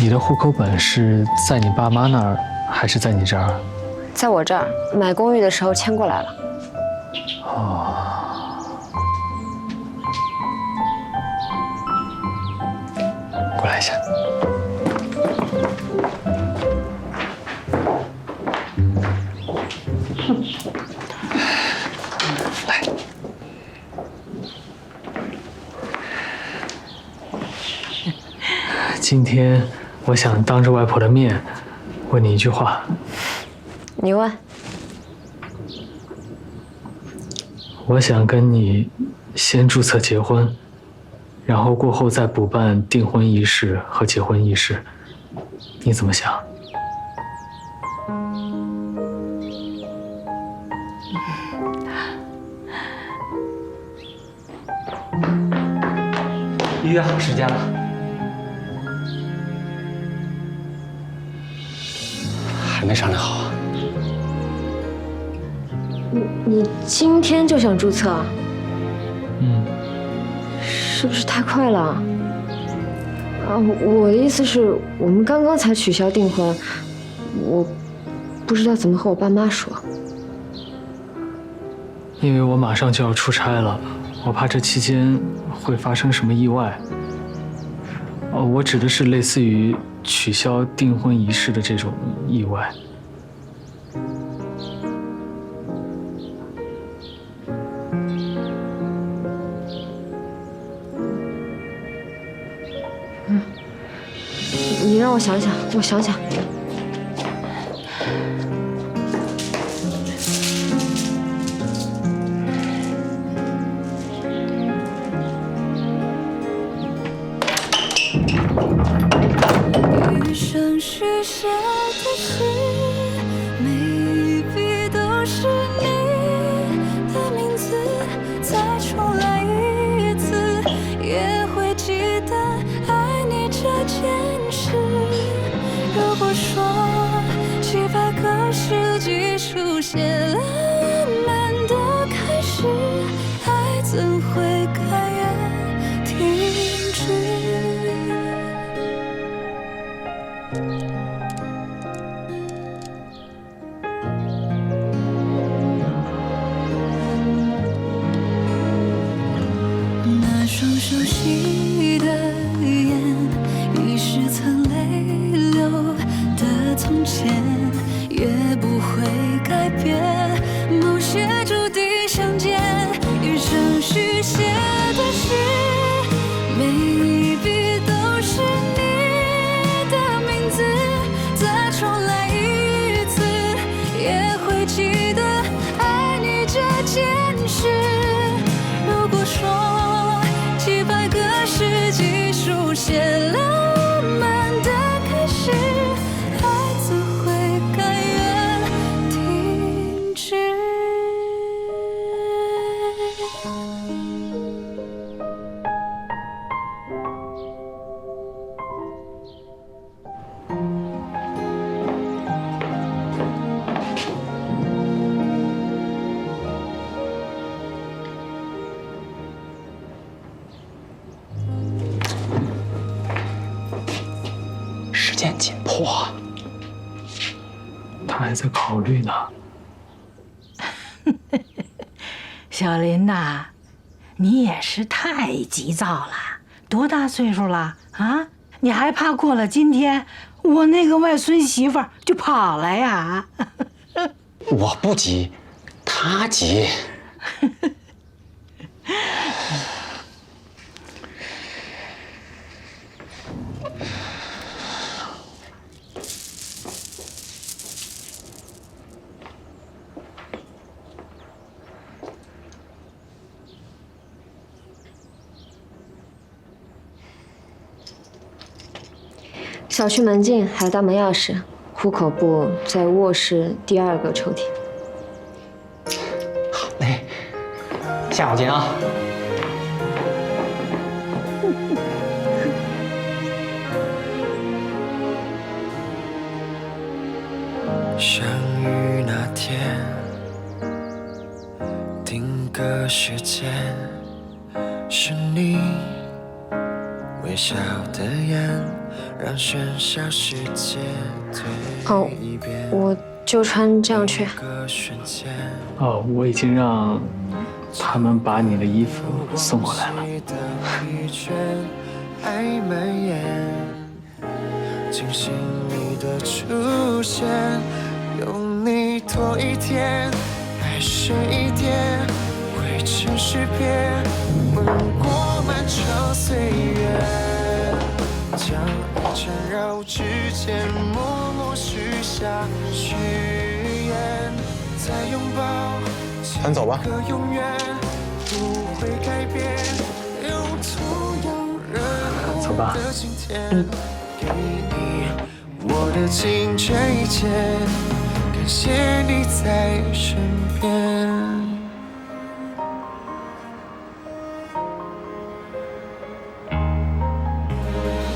你的户口本是在你爸妈那儿，还是在你这儿？在我这儿买公寓的时候迁过来了。哦过来一下。来，今天我想当着外婆的面问你一句话。你问，我想跟你先注册结婚，然后过后再补办订婚仪式和结婚仪式，你怎么想？预约好时间了，还没商量好啊。你你今天就想注册，嗯，是不是太快了？啊，我的意思是我们刚刚才取消订婚，我不知道怎么和我爸妈说。因为我马上就要出差了，我怕这期间会发生什么意外。我指的是类似于取消订婚仪式的这种意外。嗯你让我想想，我想想。许下的诗，每一笔都是你的名字。再重来一次，也会记得爱你这件事。如果说几百个世纪出现熟悉的眼，已是曾泪流的从前，也不会改变。间紧迫啊，他还在考虑呢。小林呐，你也是太急躁了，多大岁数了啊？你还怕过了今天，我那个外孙媳妇儿就跑了呀？我不急，他急。小区门禁还有大门钥匙，户口簿在卧室第二个抽屉。好嘞，下午见啊。相遇那天，定格时间，是你微笑的眼让喧嚣世界哦对一遍。我就穿这样去。个瞬间，哦，我已经让他们把你的衣服送过来了。惊醒你的出现，有你多一天，爱深一点，会成诗篇，将爱缠绕指尖，默默许下誓言，再拥抱。咱走吧。个永远不会改变，用同样热走吧红的今天，给你我的情这一切，感谢你在身边。